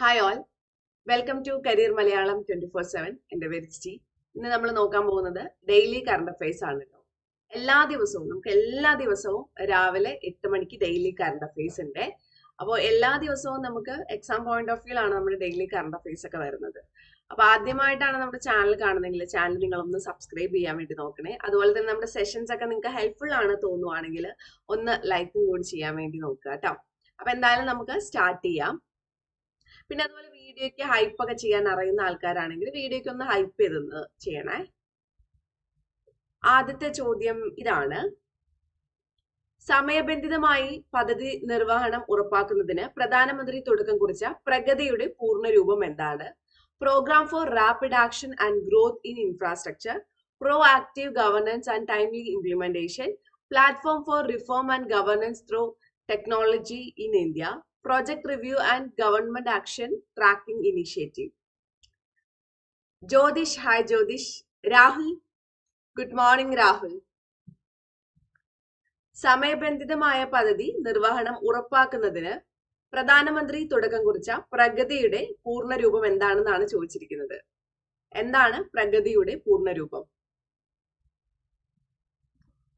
Hi all welcome to career Malayalam twenty four seven എന്റെ പേര് സ്റ്റീ ഇന്ന് നമ്മൾ നോക്കാൻ പോകുന്നത് ഡെയിലി കറണ്ട് അഫയേഴ്സ് ആണ് കേട്ടോ എല്ലാ ദിവസവും നമുക്ക് എല്ലാ ദിവസവും രാവിലെ എട്ട് മണിക്ക് ഡെയിലി കറണ്ട് അഫയേഴ്സ് ഉണ്ട് അപ്പോൾ എല്ലാ ദിവസവും നമുക്ക് എക്സാം പോയിന്റ് ഓഫ് വ്യൂലാണ് നമ്മുടെ ഡെയിലി കറണ്ട് അഫയേഴ്സ് ഒക്കെ വരുന്നത്. അപ്പോൾ ആദ്യമായിട്ടാണ് നമ്മുടെ ചാനൽ കാണുന്നതെങ്കിൽ ചാനൽ നിങ്ങളൊന്ന് സബ്സ്ക്രൈബ് ചെയ്യാൻ വേണ്ടി നോക്കണേ. അതുപോലെ തന്നെ നമ്മുടെ സെഷൻസ് ഒക്കെ നിങ്ങൾക്ക് ഹെൽപ്ഫുൾ ആണ് തോന്നുവാണെങ്കിൽ ഒന്ന് ലൈക്കും കൂടി ചെയ്യാൻ വേണ്ടി നോക്കുക കേട്ടോ അപ്പൊ എന്തായാലും നമുക്ക് സ്റ്റാർട്ട് ചെയ്യാം. പിന്നെ അതുപോലെ വീഡിയോയ്ക്ക് ഹൈപ്പ് ഒക്കെ ചെയ്യാൻ അറിയുന്ന ആൾക്കാരാണെങ്കിൽ വീഡിയോയ്ക്ക് ഒന്ന് ഹൈപ്പ് ചെയ്തൊന്ന് ചെയ്യണേ. ആദ്യത്തെ ചോദ്യം ഇതാണ്. സമയബന്ധിതമായി പദ്ധതി നിർവഹണം ഉറപ്പാക്കുന്നതിന് പ്രധാനമന്ത്രി തുടക്കം കുറിച്ച പ്രഗതിയുടെ പൂർണ രൂപം എന്താണ്? Program for rapid action and growth in infrastructure proactive governance and timely implementation platform for reform and governance through technology in India project review and government action tracking initiative Jyothish hi Jyothish Rahul good morning Rahul സമയബന്ധിതമായ പദ്ധതി നിർവഹണം ഉറപ്പാക്കുന്നതിന് പ്രധാനമന്ത്രി തുടക്കം കുറിച്ച പ്രഗതിയുടെ പൂർണരൂപം എന്താണെന്നാണ് ചോദിച്ചിരിക്കുന്നത്. എന്താണ് പ്രഗതിയുടെ പൂർണരൂപം?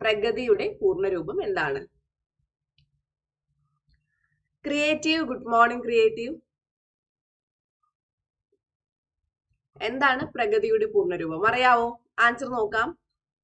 പ്രഗതിയുടെ പൂർണരൂപം എന്താണ്? ക്രിയേറ്റീവ് ഗുഡ് മോർണിംഗ് ക്രിയേറ്റീവ് എന്താണ് പ്രഗതിയുടെ പൂർണരൂപം? അറിയാവോ? ആൻസർ നോക്കാം.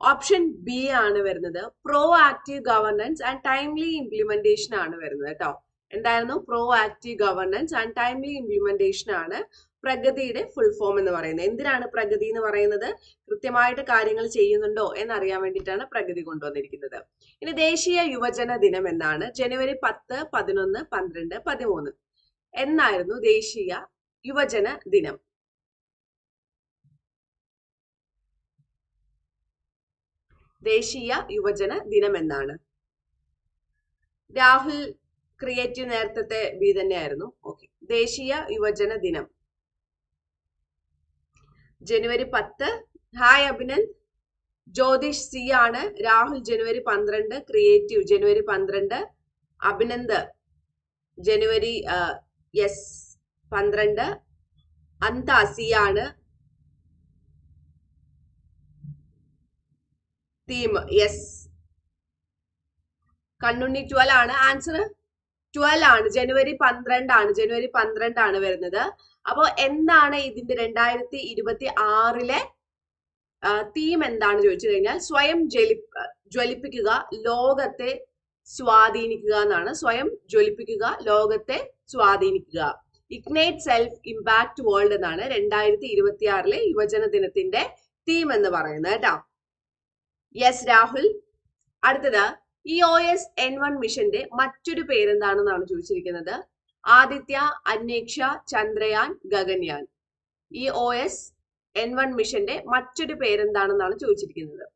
ഓപ്ഷൻ ബി ആണ് വരുന്നത്. Proactive governance and timely implementation ആണ് വരുന്നത് കേട്ടോ. എന്തായിരുന്നു? Pro active governance and timely implementation ആണ് പ്രഗതിയുടെ ഫുൾ ഫോം എന്ന് പറയുന്നത്. എന്തിനാണ് പ്രഗതി എന്ന് പറയുന്നത്? കൃത്യമായിട്ട് കാര്യങ്ങൾ ചെയ്യുന്നുണ്ടോ എന്നറിയാൻ വേണ്ടിയിട്ടാണ് പ്രഗതി കൊണ്ടുവന്നിരിക്കുന്നത്. ഇനി ദേശീയ യുവജന ദിനം എന്നാണ്. ജനുവരി പത്ത് പതിനൊന്ന് പന്ത്രണ്ട് പതിമൂന്ന്. എന്നായിരുന്നു ദേശീയ യുവജന ദിനം. ദേശീയ യുവജന ദിനം എന്നാണ്. രാഹുൽ ക്രിയേറ്റീവ് നേരത്തെ ബി തന്നെയായിരുന്നു. ഓക്കെ. ദേശീയ യുവജന ദിനം. ജനുവരി പത്ത്. ഹായ് അഭിനന്ദ്. ജ്യോതിഷ് സി ആണ്. രാഹുൽ ജനുവരി പന്ത്രണ്ട്. ക്രിയേറ്റീവ് ജനുവരി പന്ത്രണ്ട്. അഭിനന്ദ് ജനുവരി യെസ് പന്ത്രണ്ട്. അന്ത സി ആണ്. തീം യെസ്. കണ്ണുണ്ണി ട്വൽ ആണ്. ആൻസർ ട്വൽവ് ആണ്. ജനുവരി പന്ത്രണ്ടാണ് ജനുവരി പന്ത്രണ്ടാണ് വരുന്നത്. അപ്പോൾ എന്താണ് ഇതിന്റെ രണ്ടായിരത്തി ഇരുപത്തി ആറിലെ തീം എന്താണ് ചോദിച്ചു കഴിഞ്ഞാൽ സ്വയം ജ്വലി ജ്വലിപ്പിക്കുക ലോകത്തെ സ്വാധീനിക്കുക എന്നാണ്. സ്വയം ജ്വലിപ്പിക്കുക ലോകത്തെ സ്വാധീനിക്കുക. ഇഗ്നൈറ്റ് സെൽഫ് ഇമ്പാക്ട് വേൾഡ് എന്നാണ് രണ്ടായിരത്തി ഇരുപത്തി ആറിലെ യുവജന ദിനത്തിന്റെ തീം എന്ന് പറയുന്നത് കേട്ടോ. യെസ് രാഹുൽ അടുത്തത് E O S N one മിഷന്റെ മറ്റൊരു പേരെന്താണെന്നാണ് ചോദിച്ചിരിക്കുന്നത്? Aditya Anveksha Chandrayaan Gaganyaan. E O S N one മിഷന്റെ മറ്റൊരു പേരെന്താണെന്നാണ് ചോദിച്ചിരിക്കുന്നത്?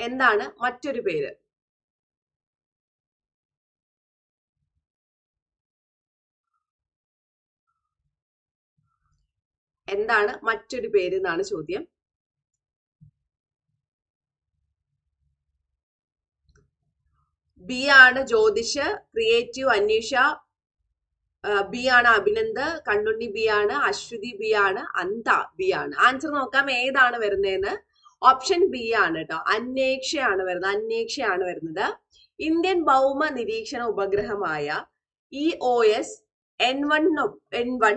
എന്താണ് മറ്റൊരു പേര്? എന്താണ് മറ്റൊരു പേര് എന്നാണ് ചോദ്യം. ബി ആണ് ജ്യോതിഷ് ക്രിയേറ്റീവ് അന്വേഷ ബി ആണ് അഭിനന്ദ് കണ്ണുണ്ണി ബി ആണ് അശ്വതി ബി ആണ് അന്ത ബി ആണ്. ആൻസർ നോക്കാം ഏതാണ് വരുന്നതെന്ന് ഓപ്ഷൻ ബി ആണ് കേട്ടോ അന്വേക്ഷയാണ് വരുന്നത്. അന്വേക്ഷയാണ് വരുന്നത്. ഇന്ത്യൻ ഭൗമ നിരീക്ഷണ ഉപഗ്രഹമായ E O S N one N one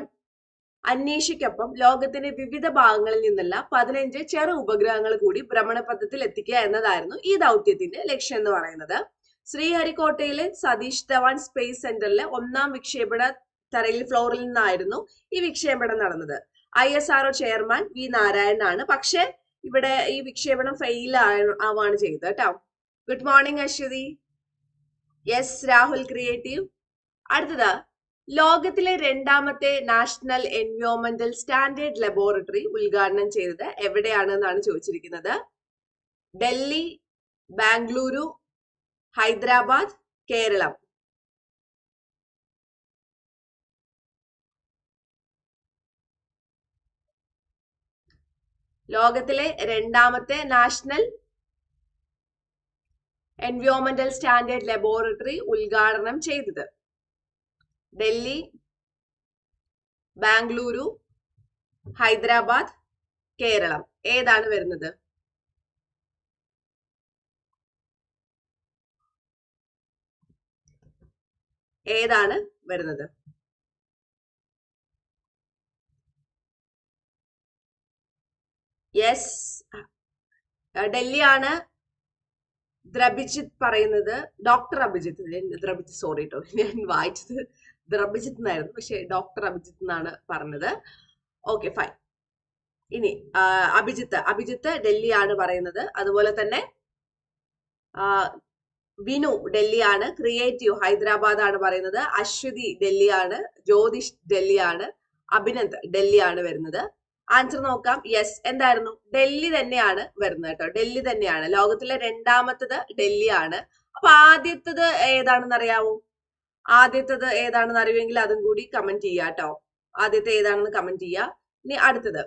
അന്വേഷിക്കൊപ്പം ലോകത്തിന്റെ വിവിധ ഭാഗങ്ങളിൽ നിന്നുള്ള പതിനഞ്ച് ചെറു ഉപഗ്രഹങ്ങൾ കൂടി ഭ്രമണപഥത്തിൽ എത്തിക്കുക എന്നതായിരുന്നു ഈ ദൗത്യത്തിന്റെ ലക്ഷ്യം എന്ന് പറയുന്നത്. ശ്രീഹരിക്കോട്ടയിലെ സതീഷ് ധവാൻ സ്പേസ് സെന്ററിലെ ഒന്നാം വിക്ഷേപണ തറയിൽ ഫ്ലോറിൽ നിന്നായിരുന്നു ഈ വിക്ഷേപണം നടന്നത്. I S R O chairman V നാരായണനാണ് പക്ഷെ ഇവിടെ ഈ വിക്ഷേപണം ഫെയിൽ ആവാണ് ചെയ്തത് കേട്ടോ. Good morning Ashwathi. Yes Rahul creative അടുത്തത് ലോകത്തിലെ രണ്ടാമത്തെ നാഷണൽ എൻവയോൺമെന്റൽ സ്റ്റാൻഡേർഡ് ലബോറട്ടറി ഉദ്ഘാടനം ചെയ്തത് എവിടെയാണ് എന്നാണ് ചോദിച്ചിരിക്കുന്നത്? ഡൽഹി ബാംഗ്ലൂരു ഹൈദരാബാദ് കേരളം. ലോകത്തിലെ രണ്ടാമത്തെ നാഷണൽ എൻവയോൺമെന്റൽ സ്റ്റാൻഡേർഡ് ലബോറട്ടറി ഉദ്ഘാടനം ചെയ്തത്. ഡൽഹി ബാംഗ്ലൂരു ഹൈദരാബാദ് കേരളം. ഏതാണ് വരുന്നത്? ഏതാണ് വരുന്നത്? യെസ് ഡൽഹി ആണ് ദ്രബിജിത്ത് പറയുന്നത്. ഡോക്ടർ അഭിജിത്ത്. ദ്രബിജിത്ത് സോറി കേട്ടോ ഞാൻ വായിച്ചത് ദ്രബിജിത്ത് എന്നായിരുന്നു. പക്ഷെ ഡോക്ടർ അഭിജിത്ത് എന്നാണ് പറഞ്ഞത്. ഓക്കെ ഫൈൻ ഇനി അഭിജിത്ത്. അഭിജിത്ത് ഡൽഹിയാണ് പറയുന്നത്. അതുപോലെ തന്നെ വിനു ഡൽഹിയാണ്. ക്രിയേറ്റീവ് ഹൈദരാബാദ് ആണ് പറയുന്നത്. അശ്വതി ഡൽഹിയാണ്. ജ്യോതിഷ് ഡൽഹിയാണ്. അഭിനന്ദ് ഡൽഹിയാണ് വരുന്നത്. ആൻസർ നോക്കാം. യെസ് എന്തായിരുന്നു? ഡൽഹി തന്നെയാണ് വരുന്നത് കേട്ടോ. ഡൽഹി തന്നെയാണ്. ലോകത്തിലെ രണ്ടാമത്തത് ഡൽഹിയാണ്. അപ്പൊ ആദ്യത്തത് ഏതാണെന്ന് അറിയാവോ? ആദ്യത്തത് ഏതാണെന്ന് അറിയുമെങ്കിൽ അതും കൂടി കമന്റ് ചെയ്യാ കേട്ടോ ആദ്യത്തെ ഏതാണെന്ന് കമന്റ് ചെയ്യാം. ഇനി അടുത്തത്.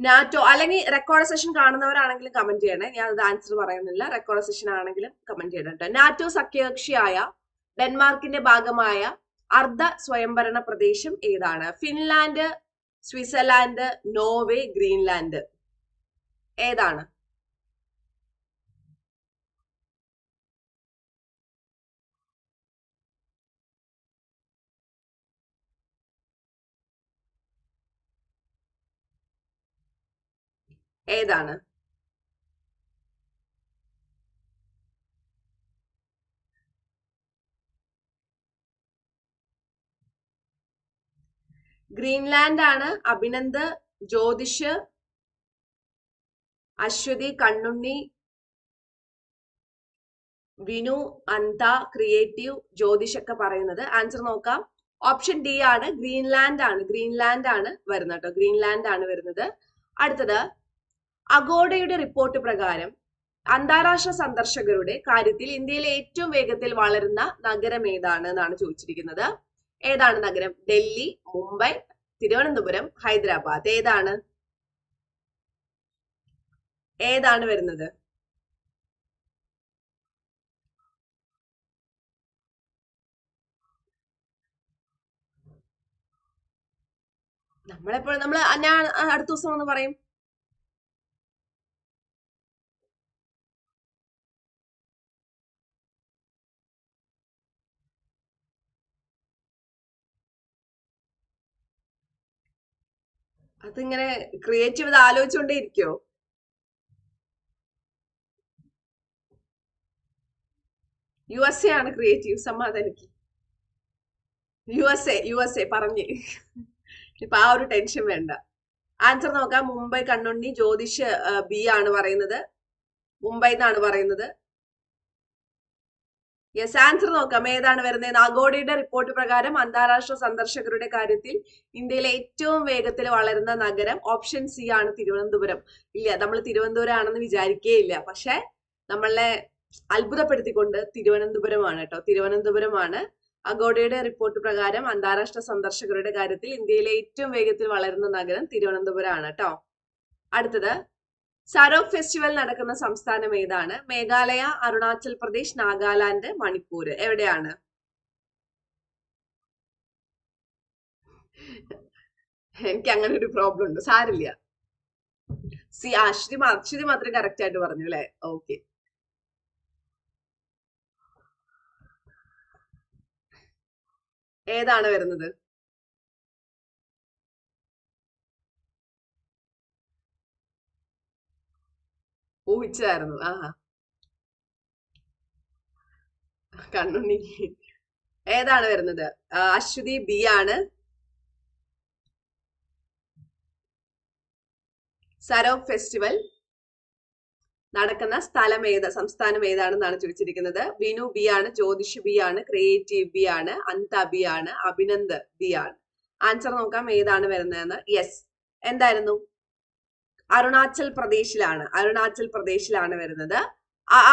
നാറ്റോ അല്ലെങ്കിൽ റെക്കോർഡ് സെഷൻ കാണുന്നവരാണെങ്കിലും കമന്റ് ചെയ്യണേ. ഞാൻ അത് ആൻസർ പറയുന്നില്ല. റെക്കോർഡ് സെഷൻ ആണെങ്കിലും കമന്റ് ചെയ്യണം നാറ്റോ സഖ്യകക്ഷിയായ ഡെൻമാർക്കിന്റെ ഭാഗമായ അർദ്ധ സ്വയംഭരണ പ്രദേശം ഏതാണ്? Finland Switzerland Norway Greenland. ഏതാണ്? ഏതാണ്? ഗ്രീൻലാൻഡ് ആണ് അഭിനന്ദ് ജ്യോതിഷ് അശ്വതി കണ്ണുണ്ണി വിനു അന്ത ക്രിയേറ്റീവ് ജ്യോതിഷ് ഒക്കെ പറയുന്നത്. ആൻസർ നോക്കാം. ഓപ്ഷൻ ഡി ആണ് ഗ്രീൻലാൻഡ് ആണ് ഗ്രീൻലാൻഡ് ആണ് വരുന്നത് കേട്ടോ. ഗ്രീൻലാൻഡ് ആണ് വരുന്നത്. അടുത്തത് അഗോഡയുടെ റിപ്പോർട്ട് പ്രകാരം അന്താരാഷ്ട്ര സന്ദർശകരുടെ കാര്യത്തിൽ ഇന്ത്യയിലെ ഏറ്റവും വേഗത്തിൽ വളരുന്ന നഗരം ഏതാണ് എന്നാണ് ചോദിച്ചിരിക്കുന്നത്. ഏതാണ് നഗരം? ഡൽഹി മുംബൈ തിരുവനന്തപുരം ഹൈദരാബാദ്. ഏതാണ്? ഏതാണ് വരുന്നത്? നമ്മളെപ്പോഴും നമ്മൾ ഞാൻ അടുത്ത ദിവസം ഒന്ന് പറയും അതിങ്ങനെ ക്രിയേറ്റ് ചെയ്ത് ആലോചിച്ചുകൊണ്ടേ ഇരിക്കോ യു എസ് എ ആണ് creative സമാധാനിക്ക് U S A U S A പറഞ്ഞ്. ഇപ്പൊ ആ ഒരു ടെൻഷൻ വേണ്ട. ആൻസർ നോക്കാം. മുംബൈ കണ്ണുണ്ണി ജ്യോതിഷ് ബി ആണ് പറയുന്നത്. മുംബൈ എന്നാണ് പറയുന്നത്. യെസ് ആൻസർ നോക്കാം. ഏതാണ് വരുന്നത്? നാഗോഡിയുടെ റിപ്പോർട്ട് പ്രകാരം അന്താരാഷ്ട്ര സന്ദർശകരുടെ കാര്യത്തിൽ ഇന്ത്യയിലെ ഏറ്റവും വേഗത്തിൽ വളരുന്ന നഗരം ഓപ്ഷൻ സി ആണ് തിരുവനന്തപുരം. ഇല്ല നമ്മൾ തിരുവനന്തപുരം ആണെന്ന് വിചാരിക്കേയില്ല. പക്ഷെ നമ്മളെ അത്ഭുതപ്പെടുത്തിക്കൊണ്ട് തിരുവനന്തപുരമാണ് കേട്ടോ. തിരുവനന്തപുരമാണ് അഗോഡയുടെ റിപ്പോർട്ട് പ്രകാരം അന്താരാഷ്ട്ര സന്ദർശകരുടെ കാര്യത്തിൽ ഇന്ത്യയിലെ ഏറ്റവും വേഗത്തിൽ വളരുന്ന നഗരം തിരുവനന്തപുരമാണ് കേട്ടോ. അടുത്തത് സരോക് ഫെസ്റ്റിവൽ നടക്കുന്ന സംസ്ഥാനം ഏതാണ്? മേഘാലയ അരുണാചൽ പ്രദേശ് നാഗാലാൻഡ് മണിപ്പൂർ എവിടെയാണ്? എനിക്ക് അങ്ങനെ ഒരു പ്രോബ്ലം ഉണ്ട്. സാരില്ല. സി അശ്വതി അശ്വതി മാത്രം കറക്റ്റ് ആയിട്ട് പറഞ്ഞു അല്ലെ? ഓക്കെ ഏതാണ് വരുന്നത്? ഊഹിച്ചതായിരുന്നു ആ. കണ്ണുണ്ണി. ഏതാണ് വരുന്നത്? അശ്വതി ബി ആണ്. സരോ ഫെസ്റ്റിവൽ. നടക്കുന്ന സ്ഥലം ഏത്? സംസ്ഥാനം ഏതാണെന്നാണ് ചോദിച്ചിരിക്കുന്നത്. വിനു ബി ആണ് ജ്യോതിഷ് ബി ആണ് ക്രിയേറ്റീവ് ബി ആണ് അന്ത ബി ആണ് അഭിനന്ദ് ബി ആണ്. ആൻസർ നോക്കാം ഏതാണ് വരുന്നതെന്ന്. യെസ്. എന്തായിരുന്നു? അരുണാചൽ പ്രദേശിലാണ് അരുണാചൽ പ്രദേശിലാണ് വരുന്നത്.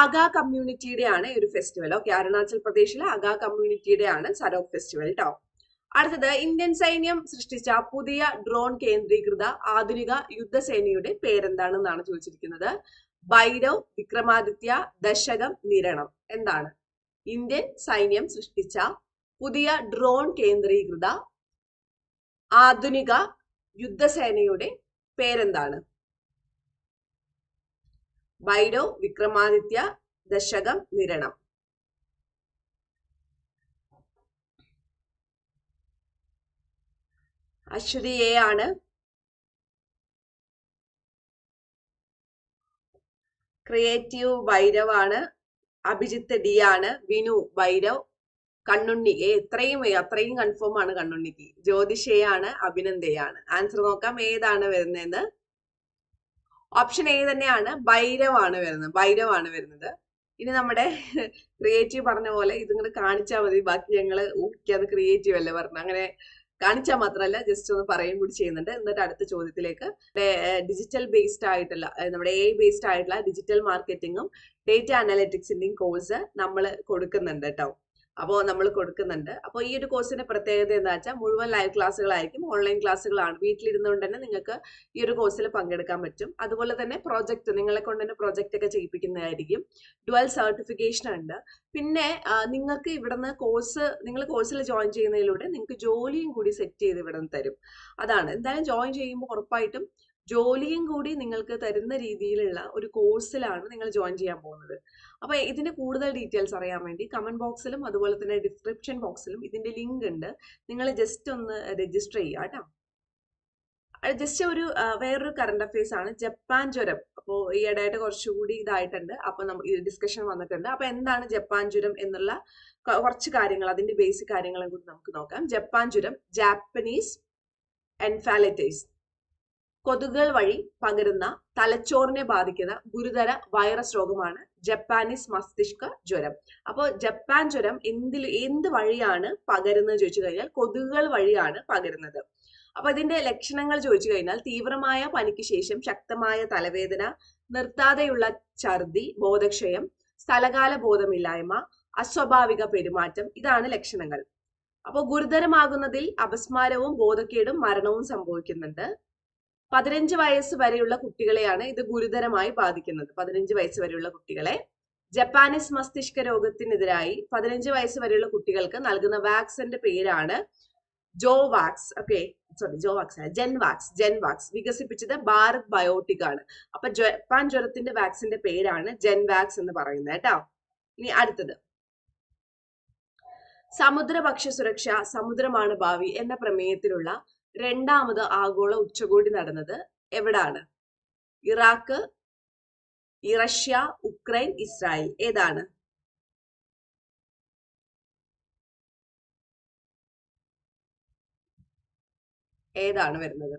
ആഗ കമ്മ്യൂണിറ്റിയുടെ ആണ് ഒരു ഫെസ്റ്റിവൽ ഓക്കെ അരുണാചൽ പ്രദേശിലെ ആഗ കമ്മ്യൂണിറ്റിയുടെ ആണ് സരോക് ഫെസ്റ്റിവൽ കേട്ടോ അടുത്തത് ഇന്ത്യൻ സൈന്യം സൃഷ്ടിച്ച പുതിയ ഡ്രോൺ കേന്ദ്രീകൃത ആധുനിക യുദ്ധസേനയുടെ പേരെന്താണെന്നാണ് ചോദിച്ചിരിക്കുന്നത്? ഭൈരവ് വിക്രമാദിത്യ ദശകം നിരണം. എന്താണ്? ഇന്ത്യൻ സൈന്യം സൃഷ്ടിച്ച പുതിയ ഡ്രോൺ കേന്ദ്രീകൃത ആധുനിക യുദ്ധസേനയുടെ പേരെന്താണ്? ബൈഡോ വിക്രമാദിത്യ ദശകം നിരണം. അശ്വതി എ ആണ്. ക്രിയേറ്റീവ് ഭൈരവ് ആണ്. അഭിജിത്ത് ഡി ആണ്. വിനു ഭൈരവ്. കണ്ണുണ്ണി എ എത്രയും അത്രയും കൺഫേം ആണ് കണ്ണുണ്ണിക്ക്. ജ്യോതിഷയാണ് അഭിനന്ദയാണ് ആൻസർ നോക്കാം ഏതാണ് വരുന്നതെന്ന്? ഓപ്ഷൻ എ തന്നെയാണ് ഭൈരവാണ് വരുന്നത്. ഭൈരവാണ് വരുന്നത്. ഇനി നമ്മുടെ ക്രിയേറ്റീവ് പറഞ്ഞ പോലെ ഇതിങ്ങനെ കാണിച്ചാൽ മതി. ബാക്കി ഞങ്ങൾ ഊഹിക്കാതെ ക്രിയേറ്റീവ് അല്ലേ പറഞ്ഞു അങ്ങനെ കാണിച്ചാൽ മാത്രമല്ല ജസ്റ്റ് ഒന്ന് പറയുകയും കൂടി ചെയ്യുന്നുണ്ട്. എന്നിട്ട് അടുത്ത ചോദ്യത്തിലേക്ക്. ഡിജിറ്റൽ ബേസ്ഡ് ആയിട്ടുള്ള നമ്മുടെ എ ബേസ്ഡ് ആയിട്ടുള്ള ഡിജിറ്റൽ മാർക്കറ്റിങ്ങും ഡേറ്റ അനാലിറ്റിക്സിന്റെയും കോഴ്സ് നമ്മൾ കൊടുക്കുന്നുണ്ട് കേട്ടോ. അപ്പോൾ നമ്മൾ കൊടുക്കുന്നുണ്ട്. അപ്പോൾ ഈ ഒരു കോഴ്സിന്റെ പ്രത്യേകത എന്താ വെച്ചാൽ മുഴുവൻ ലൈവ് ക്ലാസ്സുകളായിരിക്കും ഓൺലൈൻ ക്ലാസ്സുകളാണ് വീട്ടിലിരുന്നുകൊണ്ട് തന്നെ നിങ്ങൾക്ക് ഈ ഒരു കോഴ്സിൽ പങ്കെടുക്കാൻ പറ്റും. അതുപോലെ തന്നെ പ്രോജക്റ്റ് നിങ്ങളെ കൊണ്ട് തന്നെ പ്രോജക്റ്റ് ഒക്കെ ചെയ്യിപ്പിക്കുന്നതായിരിക്കും. ഡുവൽ സർട്ടിഫിക്കേഷൻ ഉണ്ട്. പിന്നെ നിങ്ങൾക്ക് ഇവിടുന്ന് കോഴ്സ് നിങ്ങൾ കോഴ്സിൽ ജോയിൻ ചെയ്യുന്നതിലൂടെ നിങ്ങൾക്ക് ജോലിയും കൂടി സെറ്റ് ചെയ്ത് ഇവിടെ തരും. അതാണ്. എന്തായാലും ജോയിൻ ചെയ്യുമ്പോൾ ഉറപ്പായിട്ടും ജോലിയും കൂടി നിങ്ങൾക്ക് തരുന്ന രീതിയിലുള്ള ഒരു കോഴ്സിലാണ് നിങ്ങൾ ജോയിൻ ചെയ്യാൻ പോകുന്നത്. അപ്പോൾ ഇതിന്റെ കൂടുതൽ ഡീറ്റെയിൽസ് അറിയാൻ വേണ്ടി കമന്റ് ബോക്സിലും അതുപോലെ തന്നെ ഡിസ്ക്രിപ്ഷൻ ബോക്സിലും ഇതിന്റെ ലിങ്ക് ഉണ്ട്. നിങ്ങൾ ജസ്റ്റ് ഒന്ന് രജിസ്റ്റർ ചെയ്യുക കേട്ടോ. ജസ്റ്റ് ഒരു വേറൊരു കറണ്ട് അഫയേഴ്സ് ആണ്. ജപ്പാൻ ജ്വരം. അപ്പോൾ ഈ ഇടയായിട്ട് കുറച്ചുകൂടി ഇതായിട്ടുണ്ട്. അപ്പൊ നമുക്ക് ഡിസ്കഷൻ വന്നിട്ടുണ്ട്. അപ്പൊ എന്താണ് ജപ്പാൻ ജ്വരം എന്നുള്ള കുറച്ച് കാര്യങ്ങൾ അതിന്റെ ബേസിക് കാര്യങ്ങളും കൂടി നമുക്ക് നോക്കാം. ജപ്പാൻ ജ്വരം ജാപ്പനീസ് എൻഫാലറ്റൈസ് കൊതുകുകൾ വഴി പകരുന്ന തലച്ചോറിനെ ബാധിക്കുന്ന ഗുരുതര വൈറസ് രോഗമാണ് ജപ്പാനീസ് മസ്തിഷ്ക ജ്വരം. അപ്പോൾ ജപ്പാൻ ജ്വരം എന്തിൽ എന്ത് വഴിയാണ് പകരുന്നത് ചോദിച്ചു കഴിഞ്ഞാൽ കൊതുകുകൾ വഴിയാണ് പകരുന്നത്. അപ്പൊ ഇതിന്റെ ലക്ഷണങ്ങൾ ചോദിച്ചു കഴിഞ്ഞാൽ തീവ്രമായ പനിക്ക് ശേഷം ശക്തമായ തലവേദന നിർത്താതെയുള്ള ഛർദി ബോധക്ഷയം സ്ഥലകാല ബോധമില്ലായ്മ അസ്വാഭാവിക പെരുമാറ്റം ഇതാണ് ലക്ഷണങ്ങൾ. അപ്പോൾ ഗുരുതരമാകുന്നതിൽ അപസ്മാരവും ബോധക്കേടും മരണവും സംഭവിക്കുന്നുണ്ട്. പതിനഞ്ച് വയസ്സ് വരെയുള്ള കുട്ടികളെയാണ് ഇത് ഗുരുതരമായി ബാധിക്കുന്നത്. പതിനഞ്ച് വയസ്സ് വരെയുള്ള കുട്ടികളെ ജപ്പാനീസ് മസ്തിഷ്ക രോഗത്തിനെതിരായി പതിനഞ്ച് വയസ്സ് വരെയുള്ള കുട്ടികൾക്ക് നൽകുന്ന വാക്സിന്റെ പേരാണ് ജോവാക്സ്. ഓക്കെ സോറി ജോവാക്സ് അല്ല ജെൻവാക്സ്. ജെൻവാക്സ് വികസിപ്പിച്ചത് ഭാരത് ബയോട്ടിക് ആണ്. അപ്പൊ ജപ്പാൻ ജ്വരത്തിന്റെ വാക്സിന്റെ പേരാണ് ജെൻവാക്സ് എന്ന് പറയുന്നത് കേട്ടോ. ഇനി അടുത്തത്. സമുദ്ര ഭക്ഷ്യ സുരക്ഷ സമുദ്രമാണ് ഭാവി എന്ന പ്രമേയത്തിലുള്ള രണ്ടാമത് ആഗോള ഉച്ചകോടി നടന്നത് എവിടാണ്? ഇറാഖ് റഷ്യ ഉക്രൈൻ ഇസ്രായേൽ ഏതാണ്? ഏതാണ് വരുന്നത്?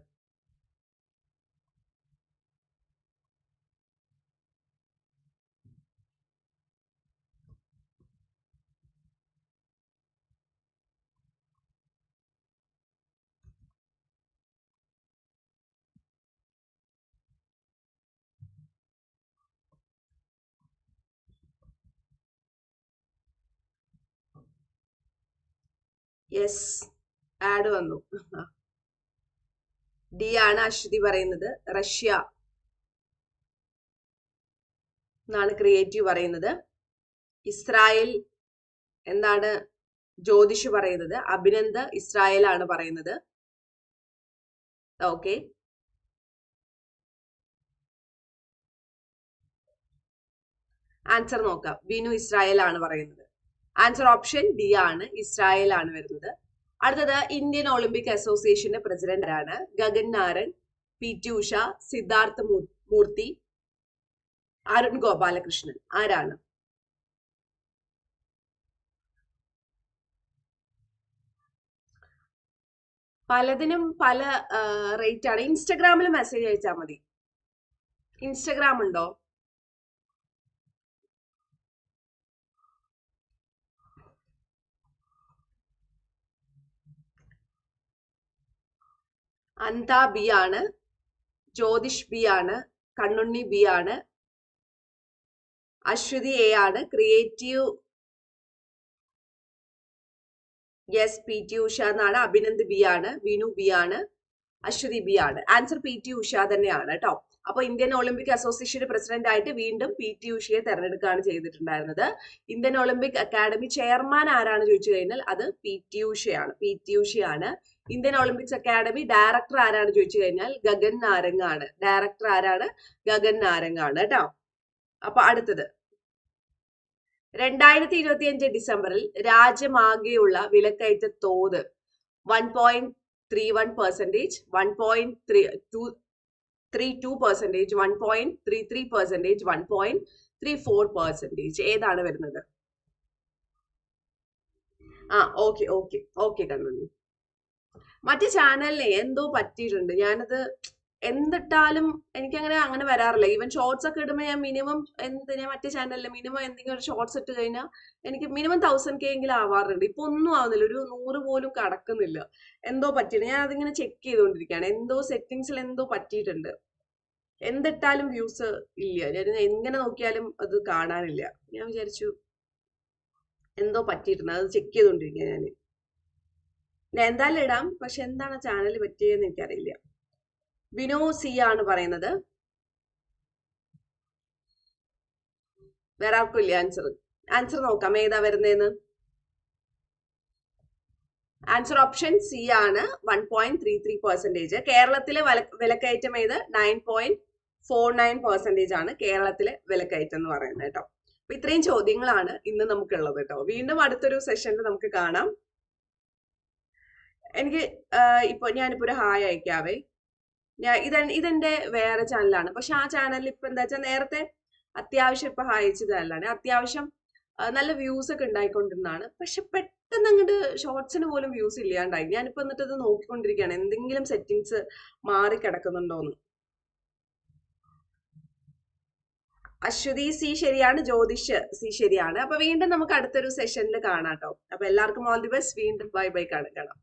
യെസ് ആഡ് വന്നു. ഡി ആണ് അശ്വതി പറയുന്നത്. റഷ്യ. എന്നാണ് ക്രിയേറ്റീവ് പറയുന്നത്. ഇസ്രായേൽ എന്താണ് ജ്യോതിഷ് പറയുന്നത്. അഭിനന്ദ് ഇസ്രായേൽ ആണ് പറയുന്നത്. ഓക്കെ ആൻസർ നോക്കാം. ബിനു ഇസ്രായേൽ ആണ് പറയുന്നത്. ആൻസർ ഓപ്ഷൻ ഡി ആണ് ഇസ്രായേൽ ആണ് വരുന്നത്. അടുത്തത് ഇന്ത്യൻ ഒളിമ്പിക് അസോസിയേഷന്റെ പ്രസിഡന്റ് ആണ് ഗഗൻ നാരൻ പി ടി ഉഷ സിദ്ധാർത്ഥ മൂർത്തി അരുൺ ഗോപാലകൃഷ്ണൻ ആരാണ്? പലതിനും പല റേറ്റ് ആണ്. ഇൻസ്റ്റഗ്രാമിൽ മെസ്സേജ് അയച്ചാൽ മതി. ഇൻസ്റ്റഗ്രാം ഉണ്ടോ? അന്ത ബി ആണ് ജ്യോതിഷ് ബി ആണ് കണ്ണുണ്ണി ബി ആണ് അശ്വതി എ ആണ് creative yes P T Usha എന്നാണ് അഭിനന്ദ് ബി ആണ് വിനു ബി ആണ് അശ്വതി ബി ആണ്. ആൻസർ പി ടി ഉഷ തന്നെയാണ് കേട്ടോ. അപ്പൊ ഇന്ത്യൻ ഒളിമ്പിക് അസോസിയേഷന്റെ പ്രസിഡന്റ് ആയിട്ട് വീണ്ടും പി ടി ഉഷയെ തെരഞ്ഞെടുക്കുകയാണ് ചെയ്തിട്ടുണ്ടായിരുന്നത്. ഇന്ത്യൻ ഒളിമ്പിക് അക്കാദമി ചെയർമാൻ ആരാണ് ചോദിച്ചു കഴിഞ്ഞാൽ അത് പി ടി ഉഷയാണ്. പി ടി ഉഷയാണ്. ഇന്ത്യൻ ഒളിമ്പിക്സ് അക്കാദമി ഡയറക്ടർ ആരാണ് ചോദിച്ചു കഴിഞ്ഞാൽ ഗഗൻ നാരങ്ങാണ്. ഡയറക്ടർ ആരാണ്? ഗഗൻ നാരങ്ങാണ് കേട്ടോ. അപ്പൊ അടുത്തത്. രണ്ടായിരത്തി ഇരുപത്തി അഞ്ച് ഡിസംബറിൽ രാജ്യമാകെയുള്ള വിലക്കയറ്റ തോത് one point three one percentage one point three two three two percentage one point three three percentage one point three four percentage ഏതാണ് വരുന്നത്? ആ ഓക്കെ ഓക്കെ ഓക്കെ കണ്ണുണ്ണി. മറ്റു ചാനലിനെ എന്തോ പറ്റിയിട്ടുണ്ട്. ഞാനത് എന്തിട്ടാലും എനിക്കങ്ങനെ അങ്ങനെ വരാറില്ല. ഈവൻ ഷോർട്സ് ഒക്കെ ഇടുമ്പോൾ ഞാൻ മിനിമം എന്ത് ഞാൻ മറ്റേ ചാനലിൽ മിനിമം എന്തെങ്കിലും ഒരു ഷോർട്സ് ഇട്ട് കഴിഞ്ഞാൽ എനിക്ക് മിനിമം തൗസൻഡ് കെ എങ്കിലും ആവാറുണ്ട്. ഇപ്പൊ ഒന്നും ആവുന്നില്ല. ഒരു നൂറ് പോലും കടക്കുന്നില്ല. എന്തോ പറ്റിയിട്ട് ഞാൻ അതിങ്ങനെ ചെക്ക് ചെയ്തുകൊണ്ടിരിക്കുകയാണ് എന്തോ സെറ്റിങ്സിൽ എന്തോ പറ്റിയിട്ടുണ്ട്. എന്തിട്ടാലും വ്യൂസ് ഇല്ല. ഞാൻ എങ്ങനെ നോക്കിയാലും അത് കാണാനില്ല. ഞാൻ വിചാരിച്ചു എന്തോ പറ്റിയിട്ടുണ്ട്. അത് ചെക്ക് ചെയ്തുകൊണ്ടിരിക്കുക ഞാൻ ഞാൻ എന്തായാലും ഇടാം. പക്ഷെ എന്താണ് ചാനൽ പറ്റിയതെന്ന് എനിക്കറിയില്ല. വിനോ സി ആണ് പറയുന്നത്. വേറെ ആർക്കും ഇല്ല ആൻസർ ആൻസർ നോക്കാം. ഏതാ വരുന്നതെന്ന് ആൻസർ ഓപ്ഷൻ സി ആണ്. One point three three percentage കേരളത്തിലെ വിലക്കയറ്റം ഏത്? Nine point four nine percentage ആണ് കേരളത്തിലെ വിലക്കയറ്റം എന്ന് പറയുന്നത് കേട്ടോ. അപ്പൊ ഇത്രയും ചോദ്യങ്ങളാണ് ഇന്ന് നമുക്കുള്ളത് കേട്ടോ. വീണ്ടും അടുത്തൊരു സെഷനിൽ നമുക്ക് കാണാം. എനിക്ക് ഇപ്പൊ ഞാനിപ്പോ ഒരു ഹായ് അയക്കാവേ. ഇത് ഇതെന്റെ വേറെ ചാനലാണ് പക്ഷെ ആ ചാനലിൽ ഇപ്പൊ എന്താ വെച്ചാൽ നേരത്തെ അത്യാവശ്യം ഇപ്പൊ അയച്ചതല്ലാണ് അത്യാവശ്യം നല്ല വ്യൂസ് ഒക്കെ ഉണ്ടായിക്കൊണ്ടിരുന്നതാണ്. പക്ഷെ പെട്ടെന്ന് അങ്ങോട്ട് ഷോർട്സിന് പോലും വ്യൂസ് ഇല്ലാണ്ടായി. ഞാനിപ്പോ എന്നിട്ട് ഇത് നോക്കിക്കൊണ്ടിരിക്കുകയാണ്. എന്തെങ്കിലും സെറ്റിങ്സ് മാറി കിടക്കുന്നുണ്ടോന്ന്. അശ്വതി സി ശരിയാണ്. ജ്യോതിഷ് സി ശരിയാണ്. അപ്പൊ വീണ്ടും നമുക്ക് അടുത്തൊരു സെഷനിൽ കാണാം കേട്ടോ. അപ്പൊ എല്ലാവർക്കും ഓൾ ദി ബെസ്റ്റ് വീണ്ടും ബൈ ബൈ കാണാം.